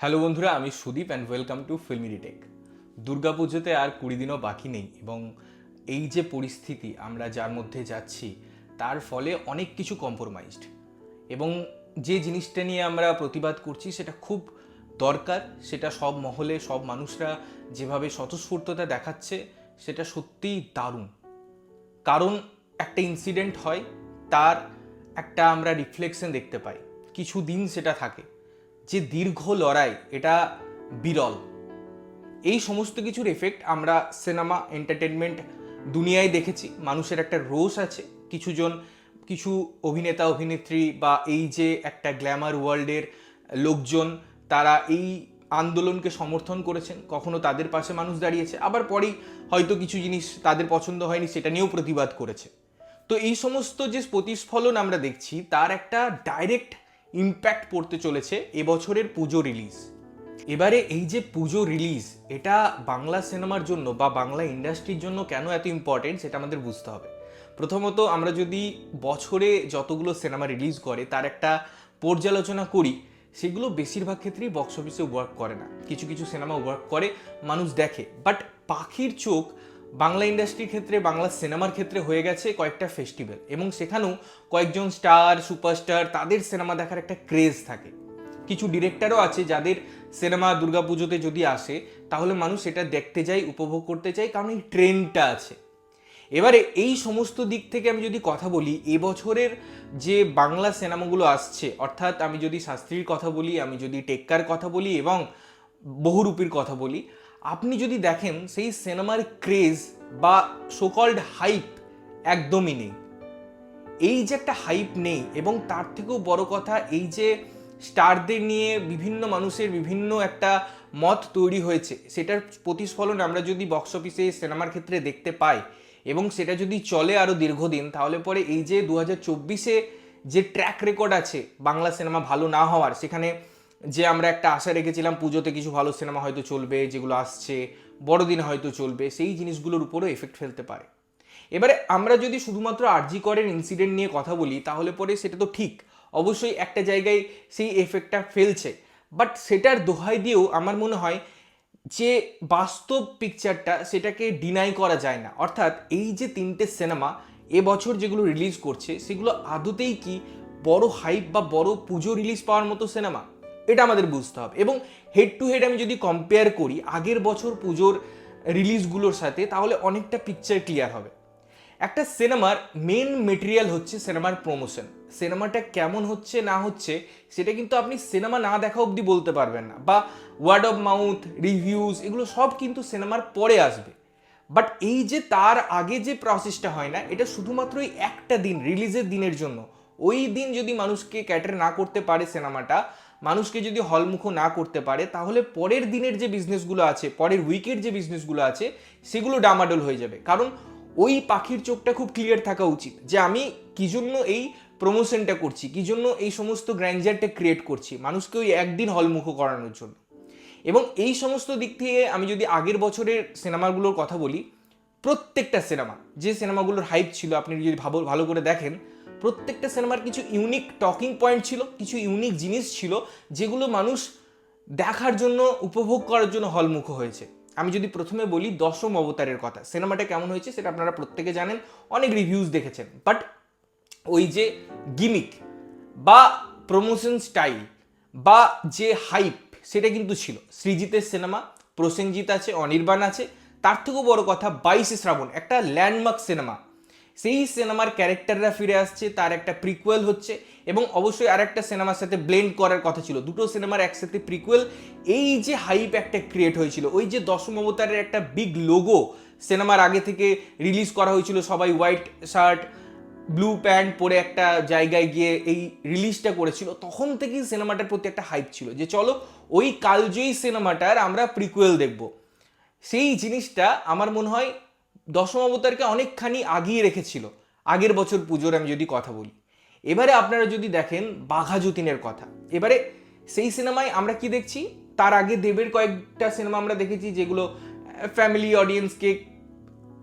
Hello বন্ধুরা, আমি Sudip and welcome to filmy retake দুর্গাপুজোতে আর কুড়ি দিনও বাকি নেই এবং এই যে পরিস্থিতি আমরা যার মধ্যে যাচ্ছি, তার ফলে অনেক কিছু কম্প্রোমাইজড এবং যে জিনিসটা নিয়ে আমরা প্রতিবাদ করছি, সেটা খুব দরকার, সেটা সব মহলে সব মানুষরা যেভাবে স্বতঃস্ফূর্ততা দেখাচ্ছে, সেটা সত্যিই দারুণ। কারণ একটা ইনসিডেন্ট হয়, তার একটা আমরা রিফ্লেকশন দেখতে পাই, কিছু দিন সেটা থাকে। যে দীর্ঘ লড়াই, এটা বিরল। এই সমস্ত কিছুর এফেক্ট আমরা সিনেমা এন্টারটেনমেন্ট দুনিয়ায় দেখেছি। মানুষের একটা রোষ আছে। কিছুজন, কিছু অভিনেতা, অভিনেত্রী বা এই যে একটা গ্ল্যামার ওয়ার্ল্ডের লোকজন, তারা এই আন্দোলনকে সমর্থন করেছেন। কখনো তাদের পাশে মানুষ দাঁড়িয়েছে। আবার পরেই হয়তো কিছু জিনিস তাদের পছন্দ হয়নি, সেটা নিয়েও প্রতিবাদ করেছে। তো এই সমস্ত যে প্রতিস্ফলন আমরা দেখছি, তার একটা ডাইরেক্ট ইম্প্যাক্ট পড়তে চলেছে এবছরের পুজো রিলিজ এবারে এই যে পুজো রিলিজ এটা বাংলা সিনেমার জন্য বা বাংলা ইন্ডাস্ট্রির জন্য কেন এত ইম্পর্টেন্ট সেটা আমাদের বুঝতে হবে। প্রথমত আমরা যদি বছরে যতগুলো সিনেমা রিলিজ করে, তার একটা পর্যালোচনা করি, সেগুলো বেশিরভাগ ক্ষেত্রেই বক্স অফিসে ওয়ার্ক করে না। কিছু কিছু সিনেমা ওয়ার্ক করে, মানুষ দেখে। বাট পাখির চোখ বাংলা ইন্ডাস্ট্রির ক্ষেত্রে, বাংলা সিনেমার ক্ষেত্রে হয়ে গেছে কয়েকটা ফেস্টিভ্যাল এবং সেখানেও কয়েকজন স্টার সুপারস্টার তাদের সিনেমা দেখার একটা ক্রেজ থাকে। কিছু ডিরেক্টরও আছে যাদের সিনেমা দুর্গাপুজোতে যদি আসে, তাহলে মানুষ সেটা দেখতে যায়, উপভোগ করতে চায় কারণ এই ট্রেন্ডটা আছে। এবারে এই সমস্ত দিক থেকে আমি যদি কথা বলি, এবছরের যে বাংলা সিনেমাগুলো আসছে, অর্থাৎ আমি যদি শাস্ত্রীর কথা বলি, আমি যদি টেক্কার কথা বলি এবং বহুরূপীর কথা বলি আপনি যদি দেখেন সেই সিনেমার ক্রেজ বা সোকল্ড হাইপ একদমই নেই। এই যে একটা হাইপ নেই এবং তার থেকেও বড় কথা এই যে স্টারদের নিয়ে বিভিন্ন মানুষের বিভিন্ন একটা মত তৈরি হয়েছে, সেটার প্রতিস্ফলন আমরা যদি বক্স অফিসে সিনেমার ক্ষেত্রে দেখতে পাই এবং সেটা যদি চলে আরও দীর্ঘদিন, তাহলে পরে এই যে দু হাজার চব্বিশে যে ট্র্যাক রেকর্ড আছে বাংলা সিনেমা ভালো না হওয়ার, সেখানে যে আমরা একটা আশা রেখেছিলাম পুজোতে কিছু ভালো সিনেমা হয়তো চলবে, যেগুলো আসছে, বড়দিন হয়তো চলবে, সেই জিনিসগুলোর উপরও এফেক্ট ফেলতে পারে। এবারে আমরা যদি শুধুমাত্র আরজি করের ইনসিডেন্ট নিয়ে কথা বলি, তাহলে পরে সেটা তো ঠিক। অবশ্যই একটা জায়গায় সেই এফেক্টটা ফেলছে। বাট সেটার দোহাই দিয়েও আমার মনে হয় যে বাস্তব পিকচারটা সেটাকে ডিনাই করা যায় না। অর্থাৎ এই যে তিনটে সিনেমা এবছর যেগুলো রিলিজ করছে, সেগুলো আদতেই কি বড় হাইপ বা বড় পুজো রিলিজ পাওয়ার মতো সিনেমা? এটা আমাদের বুঝতে হবে। এবং হেড টু হেড আমি যদি কম্পেয়ার করি, আগের বছর পুজোর রিলিজগুলোর সাথে, তাহলে অনেকটা পিকচার ক্লিয়ার হবে। একটা সিনেমার মেন মেটেরিয়াল হচ্ছে সিনেমার প্রমোশন সিনেমাটা কেমন হচ্ছে, না হচ্ছে, সেটা কিন্তু আপনি সিনেমা না দেখা অবধি বলতে পারবেন না। বা ওয়ার্ড অফ মাউথ রিভিউজ এগুলো সব কিন্তু সিনেমার পরে আসবে। বাট এই যে তার আগে যে প্রসেসটা হয় না, এটা শুধুমাত্র ওই একটা দিন রিলিজের দিনের জন্য। ওই দিন যদি মানুষকে ক্যাটার না করতে পারে সিনেমাটা মানুষকে যদি হলমুখ না করতে পারে, তাহলে পরের দিনের যে বিজনেসগুলো আছে, পরের উইকের যে বিজনেসগুলো আছে, সেগুলো ডামাডোল হয়ে যাবে। কারণ ওই পাখির চোখটা খুব ক্লিয়ার থাকা উচিত যে আমি কি জন্য এই প্রমোশনটা করছি কি জন্য এই সমস্ত গ্র্যান্ডারটা ক্রিয়েট করছি, মানুষকে ওই একদিন হলমুখ করানোর জন্য। এবং এই সমস্ত দিক থেকে আমি যদি আগের বছরের সিনেমাগুলোর কথা বলি, প্রত্যেকটা সিনেমা যে সিনেমাগুলোর হাইপ ছিল, আপনি যদি ভালো ভালো করে দেখেন প্রত্যেকটা সিনেমার কিছু ইউনিক টকিং পয়েন্ট ছিল, কিছু ইউনিক জিনিস ছিল, যেগুলো মানুষ দেখার জন্য, উপভোগ করার জন্য হলমুখ হয়েছে। আমি যদি প্রথমে বলি দশম অবতারের কথা, সিনেমাটা কেমন হয়েছে সেটা আপনারা প্রত্যেকে জানেন, অনেক রিভিউজ দেখেছেন। বাট ওই যে গিমিক বা প্রমোশন স্টাইল বা যে হাইপ সেটা কিন্তু ছিল। সৃজিতের সিনেমা, প্রসেনজিৎ আছে, অনির্বাণ আছে, তার থেকেও বড় কথা বাইশে শ্রাবণ, একটা ল্যান্ডমার্ক সিনেমা সেই সিনেমার ক্যারেক্টাররা ফিরে আসছে, তার একটা প্রিকুয়েল হচ্ছে এবং অবশ্যই আর একটা সিনেমার সাথে ব্লেন্ড করার কথা ছিল। দুটো সিনেমার একসাথে প্রিকুয়েল এই যে হাইপ একটা ক্রিয়েট হয়েছিল, ওই যে দশম অবতারের একটা বিগ লোগো সিনেমার আগে থেকে রিলিজ করা হয়েছিল, সবাই হোয়াইট শার্ট ব্লু প্যান্ট পরে একটা জায়গায় গিয়ে এই রিলিজটা করেছিল, তখন থেকেই সিনেমাটার প্রতি একটা হাইপ ছিল যে চলো, ওই কালজয়ী সিনেমাটার আমরা প্রিকুয়েল দেখব। সেই জিনিসটা আমার মনে হয় দশম অবতারকে অনেকখানি আগিয়ে রেখেছিল। আগের বছর পুজোর আমি যদি কথা বলি। এবারে আপনারা যদি দেখেন বাঘা যতীনের কথা। এবারে সেই সিনেমায় আমরা কি দেখছি? তার আগে দেবের কয়েকটা সিনেমা আমরা দেখেছি যেগুলো ফ্যামিলি অডিয়েন্সকে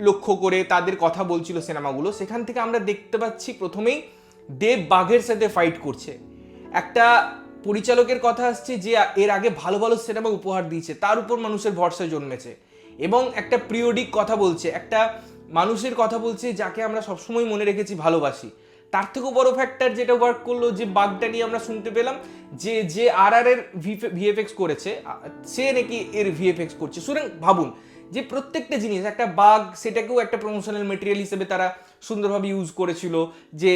লক্ষ্য করে তাদের কথা বলছিল সিনেমাগুলো। সেখান থেকে আমরা দেখতে পাচ্ছি প্রথমেই দেব বাঘের সাথে ফাইট করছে। একটা পরিচালকের কথা আসছে যে, এর আগে ভালো ভালো সিনেমা উপহার দিয়েছে। তার উপর মানুষের ভরসা জন্মেছে। এবং একটা প্রিয়ডিক কথা বলছে, একটা মানুষের কথা বলছে যাকে আমরা সবসময় মনে রেখেছি ভালোবাসি। তার থেকেও বড় ফ্যাক্টর যেটা ওয়ার্ক করল যে বাঘটা নিয়ে আমরা শুনতে পেলাম যে যে আর আর এর ভিএফএক্স করেছে সে নাকি এর ভিএফএক্স করছে। সুতরাং ভাবুন যে প্রত্যেকটা জিনিস, একটা বাঘ সেটাকেও একটা প্রমোশনাল মেটেরিয়াল হিসেবে তারা সুন্দরভাবে ইউজ করেছিল যে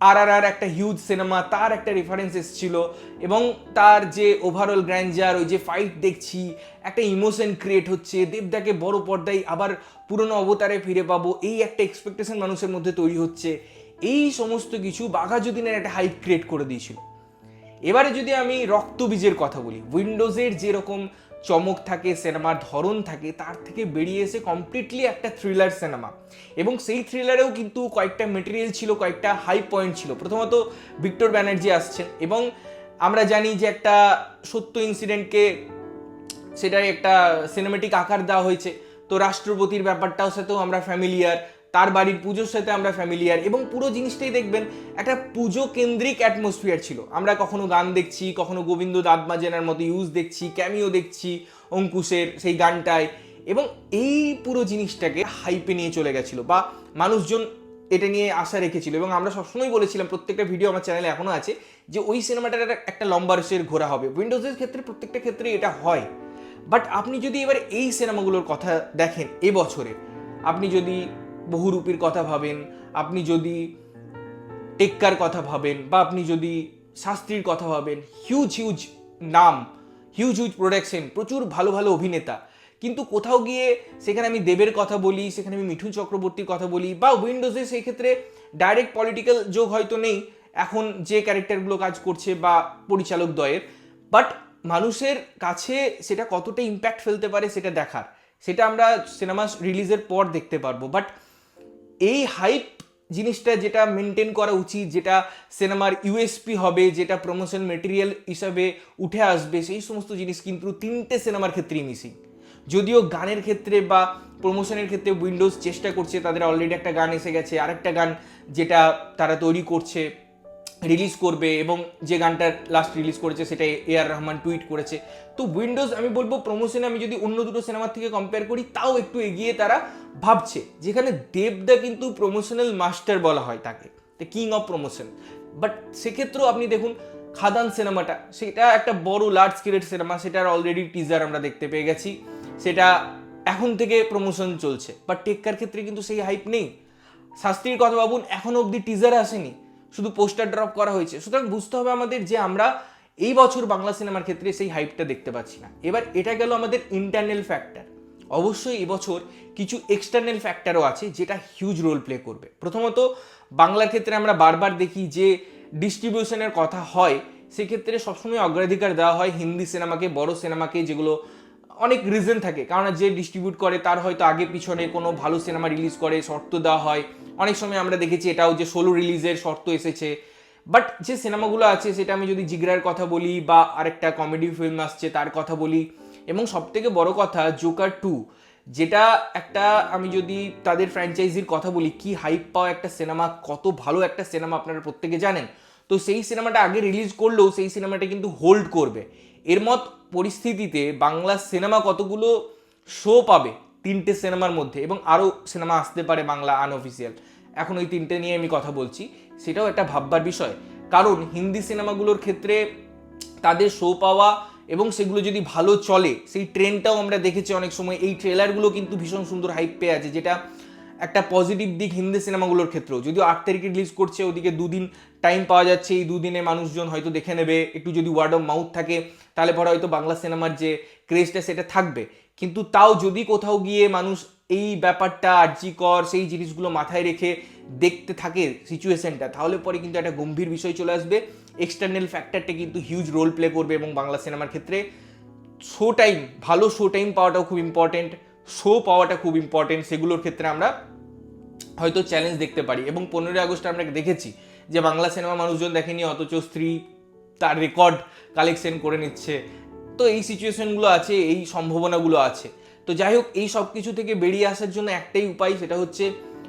আর আর আর একটা হিউজ সিনেমা তার একটা রেফারেন্স এসেছিল এবং তার যে ওভারঅল গ্র্যান্ডার ওই যে ফাইট দেখছি, একটা ইমোশন ক্রিয়েট হচ্ছে, দেবদাকে বড় পর্দায় আবার পুরনো অবতারে ফিরে পাবো, এই একটা এক্সপেকটেশন মানুষের মধ্যে তৈরি হচ্ছে। এই সমস্ত কিছু বাঘাযতীনের একটা হাইপ ক্রিয়েট করে দিয়েছিল। এবারে যদি আমি রক্তবীজের কথা বলি উইন্ডোজের যেরকম চমক থাকে সিনেমার ধরন থাকে, তার থেকে বেরিয়ে এসে কমপ্লিটলি একটা থ্রিলার সিনেমা এবং সেই থ্রিলারেও কিন্তু কয়েকটা মেটেরিয়াল ছিল, কয়েকটা হাই পয়েন্ট ছিল। প্রথমত ভিক্টর ব্যানার্জি আসছেন এবং আমরা জানি যে একটা সত্য ইনসিডেন্টকে সেটাই একটা সিনেমেটিক আকার দেওয়া হয়েছে। তো রাষ্ট্রপতির ব্যাপারটাও সাথেও আমরা ফ্যামিলিয়ার তার বাড়ির পুজোর সাথে আমরা ফ্যামিলিয়ার এবং পুরো জিনিসটাই দেখবেন, একটা পুজো কেন্দ্রিক অ্যাটমসফিয়ার ছিল। আমরা কখনো গান দেখছি, কখনো গোবিন্দ দাঁত মাজেনার মতো ইউজ দেখছি ক্যামিও দেখছি অঙ্কুশের সেই গানটায় এবং এই পুরো জিনিসটাকে হাইপে নিয়ে চলে গেছিল বা মানুষজন এটা নিয়ে আশা রেখেছিল এবং আমরা সবসময় বলেছিলাম, প্রত্যেকটা ভিডিও আমার চ্যানেলে এখনও আছে যে ওই সিনেমাটার একটা- একটা লম্বা রেসের ঘোরা হবে। উইন্ডোজের ক্ষেত্রে প্রত্যেকটা ক্ষেত্রে এটা হয়। বাট আপনি যদি এবার এই সিনেমাগুলোর কথা দেখেন এবছরে আপনি যদি বহুরূপীর কথা ভাবেন, আপনি যদি টেক্কার কথা ভাবেন বা আপনি যদি শাস্ত্রীর কথা ভাবেন হিউজ হিউজ নাম হিউজ হিউজ প্রোডাকশন প্রচুর ভালো ভালো অভিনেতা। কিন্তু কোথাও গিয়ে সেখানে আমি দেবের কথা বলি, সেখানে আমি মিঠুন চক্রবর্তীর কথা বলি বা উইন্ডোজে সেই ক্ষেত্রে ডাইরেক্ট পলিটিক্যাল যোগ হয়তো নেই, এখন যে ক্যারেক্টারগুলো কাজ করছে বা পরিচালক দ্বয়ের। বাট মানুষের কাছে সেটা কতটা ইম্প্যাক্ট ফেলতে পারে সেটা দেখার। সেটা আমরা সিনেমা রিলিজের পর দেখতে পারব। বাট এই হাইপ জিনিসটা যেটা মেনটেন করা উচিত, যেটা সিনেমার ইউএসপি হবে, যেটা প্রমোশন মেটেরিয়াল হিসাবে উঠে আসবে, সেই সমস্ত জিনিস কিন্তু তিনটে সিনেমার ক্ষেত্রেই মিসিং যদিও গানের ক্ষেত্রে বা প্রমোশনের ক্ষেত্রে উইন্ডোজ চেষ্টা করছে, তাদের অলরেডি একটা গান এসে গেছে, আরেকটা গান যেটা তারা তৈরি করছে রিলিজ করবে এবং যে গানটা লাস্ট রিলিজ করেছে সেটা এ আর রহমান টুইট করেছে। তো উইন্ডোজ আমি বলব প্রমোশনে আমি যদি অন্য দুটো সিনেমার থেকে কম্পেয়ার করি, তাও একটু এগিয়ে তারা ভাবছে, যেখানে দেবদা কিন্তু প্রমোশনাল মাস্টার বলা হয় তাকে কিং অফ প্রমোশন বাট সেক্ষেত্রেও আপনি দেখুন, খাদান সিনেমাটা সেটা একটা বড় লার্জ স্কেলের সিনেমা সেটার অলরেডি টিজার আমরা দেখতে পেয়ে গেছি, সেটা এখন থেকে প্রমোশন চলছে। বাট টেক্কার ক্ষেত্রে কিন্তু সেই হাইপ নেই। শাস্ত্রীর কথা ভাবুন, এখনও অবধি টিজার আসেনি। শুধু পোস্টার ড্রপ করা হয়েছে। সুতরাং বুঝতে হবে আমাদের যে আমরা এই বছর বাংলা সিনেমার ক্ষেত্রে সেই হাইপটা দেখতে পাচ্ছি না। এবার এটা গেল আমাদের ইন্টারনাল ফ্যাক্টর অবশ্যই এবছর কিছু এক্সটার্নাল ফ্যাক্টরও আছে যেটা হিউজ রোল প্লে করবে। প্রথমত, বাংলার ক্ষেত্রে আমরা বারবার দেখি যে ডিস্ট্রিবিউশনের কথা হয়, সেক্ষেত্রে সবসময় অগ্রাধিকার দেওয়া হয় হিন্দি সিনেমাকে, বড় সিনেমাকে যেগুলো অনেক রিজন থাকে। কারণ যে ডিস্ট্রিবিউট করে, তার হয়তো আগে পিছনে কোনো ভালো সিনেমা রিলিজ করে, শর্ত দেওয়া হয়। অনেক সময় আমরা দেখেছি এটাও যে সোলো রিলিজের শর্ত এসেছে। বাট যে সিনেমাগুলো আছে, সেটা আমি যদি জিগরার কথা বলি বা আরেকটা কমেডি ফিল্ম আসছে, তার কথা বলি। এবং সবথেকে বড় কথা জোকার টু যেটা একটা আমি যদি তাদের ফ্র্যাঞ্চাইজির কথা বলি, কি হাইপ পাওয়া একটা সিনেমা কত ভালো একটা সিনেমা আপনারা প্রত্যেকে জানেন? তো সেই সিনেমাটা আগে রিলিজ করলেও সেই সিনেমাটা কিন্তু হোল্ড করবে। এর মত পরিস্থিতিতে বাংলা সিনেমা কতগুলো শো পাবে তিনটে সিনেমার মধ্যে এবং আরও সিনেমা আসতে পারে বাংলা আনঅফিসিয়াল এখন ওই তিনটে নিয়ে আমি কথা বলছি, সেটাও একটা ভাববার বিষয়। কারণ হিন্দি সিনেমাগুলোর ক্ষেত্রে তাদের শো পাওয়া এবং সেগুলো যদি ভালো চলে, সেই ট্রেনটাও আমরা দেখেছি অনেক সময়। এই ট্রেলারগুলো কিন্তু ভীষণ সুন্দর হাইপ পেয়ে আছে, যেটা একটা পজিটিভ দিক হিন্দি সিনেমাগুলোর ক্ষেত্রেও। যদিও আট তারিখে রিলিজ করছে, ওদিকে দুদিন টাইম পাওয়া যাচ্ছে, এই দুদিনে মানুষজন হয়তো দেখে নেবে, একটু যদি ওয়ার্ড অফ মাউথ থাকে, তাহলে পরে হয়তো বাংলা সিনেমার যে ক্রেজটা সেটা থাকবে। কিন্তু তাও যদি কোথাও গিয়ে মানুষ এই ব্যাপারটা আর্জিকর সেই জিনিসগুলো মাথায় রেখে দেখতে থাকে সিচুয়েশনটা তাহলে পরে কিন্তু একটা গম্ভীর বিষয় চলে আসবে। এক্সটার্নাল ফ্যাক্টরটা কিন্তু হিউজ রোল প্লে করবে এবং বাংলা সিনেমার ক্ষেত্রে শো টাইম ভালো শো টাইম পাওয়াটাও খুব ইম্পর্টেন্ট শো পাওয়াটা খুব ইম্পর্টেন্ট সেগুলোর ক্ষেত্রে আমরা হয়তো চ্যালেঞ্জ দেখতে পারি। এবং পনেরোই আগস্ট আমরা দেখেছি যে বাংলা সিনেমা মানুষজন দেখেনি, অথচ স্ত্রী তার রেকর্ড কালেকশন করে নিচ্ছে। তো এই সিচুয়েশনগুলো আছে, এই সম্ভাবনাগুলো আছে। তো যাই হোক, এই সব কিছু থেকে বেরিয়ে আসার জন্য একটাই উপায়, সেটা হচ্ছে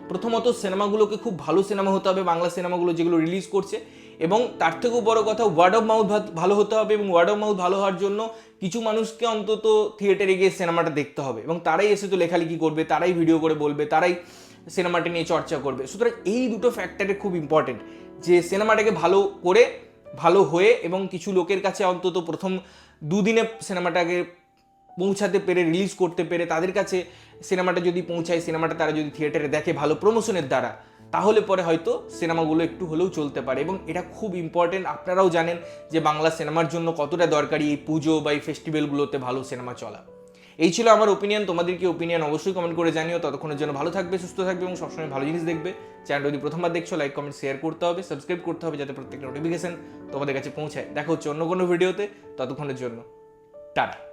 প্রথমত সিনেমাগুলোকে খুব ভালো সিনেমা হতে হবে, বাংলা সিনেমাগুলো যেগুলো রিলিজ করছে। এবং তার থেকেও বড় কথা ওয়ার্ড অফ মাউথ ভালো হতে হবে এবং ওয়ার্ড অফ মাউথ ভালো হওয়ার জন্য কিছু মানুষকে অন্তত থিয়েটারে গিয়ে সিনেমাটা দেখতে হবে। এবং তারাই এসে তো লেখালেখি করবে, তারাই ভিডিও করে বলবে, তারাই সিনেমাটা নিয়ে চর্চা করবে। সুতরাং এই দুটো ফ্যাক্টরে খুব ইম্পর্টেন্ট যে সিনেমাটাকে ভালো করে, ভালো হয়ে এবং কিছু লোকের কাছে অন্তত প্রথম দুদিনে সিনেমাটাকে পৌঁছাতে পেরে রিলিজ করতে পেরে তাদের কাছে সিনেমাটা যদি পৌঁছায়, সিনেমাটা তারা যদি থিয়েটারে দেখে ভালো প্রমোশনের দ্বারা, তাহলে পরে হয়তো সিনেমাগুলো একটু হলেও চলতে পারে এবং এটা খুব ইম্পর্টেন্ট আপনারাও জানেন যে বাংলা সিনেমার জন্য কতটা দরকারি এই পুজো বা এই ফেস্টিভ্যালগুলোতে ভালো সিনেমা চলা। এই ছিল আমার ওপিনিয়ন তোমাদের কি ওপিনিয়ন অবশ্যই কমেন্ট করে জানিও। ততক্ষণের জন্য ভালো থাকবে, সুস্থ থাকবে এবং সবসময় ভালো জিনিস দেখবে। চ্যানেল যদি প্রথমবার দেখছ লাইক কমেন্ট শেয়ার করতে হবে সাবস্ক্রাইব করতে হবে যাতে প্রত্যেকটা নোটিফিকেশন তোমাদের কাছে পৌঁছায়। দেখা হচ্ছে অন্য কোনো ভিডিওতে ততক্ষণের জন্য, টাটা।